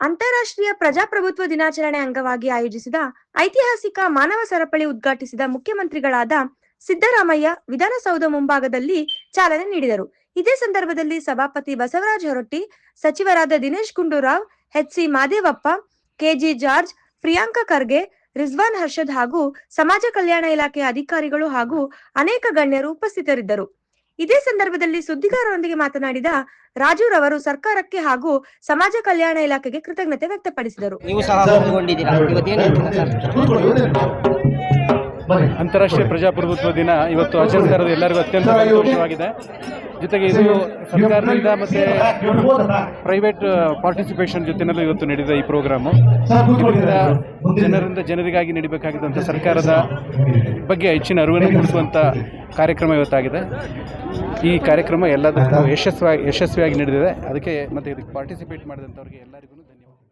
ಅಂತಾರಾಷ್ಟ್ರೀಯ ಪ್ರಜಾಪ್ರಭುತ್ವ ದಿನಾಚರಣೆ ಅಂಗವಾಗಿ ಆಯೋಜಿಸಿದ ಐತಿಹಾಸಿಕ ಮಾನವ ಸರಪಳಿ ಉದ್ಘಾಟಿಸಿದ ಮುಖ್ಯಮಂತ್ರಿಗಳಾದ ಸಿದ್ದರಾಮಯ್ಯ ವಿಧಾನಸೌಧ ಮುಂಭಾಗದಲ್ಲಿ ಚಾಲನೆ ನೀಡಿದರು. ಇದೇ ಸಂದರ್ಭದಲ್ಲಿ ಸಭಾಪತಿ ಬಸವರಾಜ ಹೊರಟ್ಟಿ, ಸಚಿವರಾದ Dinesh Gundurao HC Mahadevappa KG George, Priyanka Kharge, Rizwan Arshad ಹಾಗೂ ಸಮಾಜ ಕಲ್ಯಾಣ ಇಲಾಖೆಯ ಅಧಿಕಾರಿಗಳು ಹಾಗೂ ಅನೇಕ ಗಣ್ಯರು ಉಪಸ್ಥಿತರಿದ್ದರು. ಇದೇ ಸಂದರ್ಭದಲ್ಲಿ ಸುದ್ದಿಗಾರರೊಂದಿಗೆ ಮಾತನಾಡಿದ ರಾಜೂರ್ ಅವರು ಸರ್ಕಾರಕ್ಕೆ ಹಾಗೂ ಸಮಾಜ ಕಲ್ಯಾಣ ಇಲಾಖೆಗೆ ಕೃತಜ್ಞತೆ ವ್ಯಕ್ತಪಡಿಸಿದರು. ಅಂತಾರಾಷ್ಟ್ರೀಯ ಪ್ರಜಾಪ್ರಭುತ್ವ ದಿನ ಇವತ್ತು ಆಚರಿಸಿದ ಎಲ್ಲರಿಗೂ ಅತ್ಯಂತ ಸಂತೋಷವಾಗಿದೆ. ಜೊತೆಗೆ ಇದು ಸರ್ಕಾರದಿಂದ ಮತ್ತೆ ಪ್ರೈವೇಟ್ ಪಾರ್ಟಿಸಿಪೇಷನ್ ಜೊತೆನಲ್ಲೂ ಇವತ್ತು ನಡೆದ ಈ ಪ್ರೋಗ್ರಾಮು ಇದರಿಂದ ಜನರಿಂದ ಜನರಿಗಾಗಿ ನಡಿಬೇಕಾಗಿದ್ದಂಥ ಸರ್ಕಾರದ ಬಗ್ಗೆ ಹೆಚ್ಚಿನ ಅರಿವನ್ನು ಮೂಡಿಸುವಂತ ಕಾರ್ಯಕ್ರಮ ಇವತ್ತಾಗಿದೆ. ಈ ಕಾರ್ಯಕ್ರಮ ಎಲ್ಲದಕ್ಕೂ ಯಶಸ್ವಾಗಿ ಯಶಸ್ವಿಯಾಗಿ ನಡೆದಿದೆ. ಅದಕ್ಕೆ ಮತ್ತೆ ಇದಕ್ಕೆ ಪಾರ್ಟಿಸಿಪೇಟ್ ಮಾಡಿದಂಥವ್ರಿಗೆ ಎಲ್ಲರಿಗೂ ಧನ್ಯವಾದ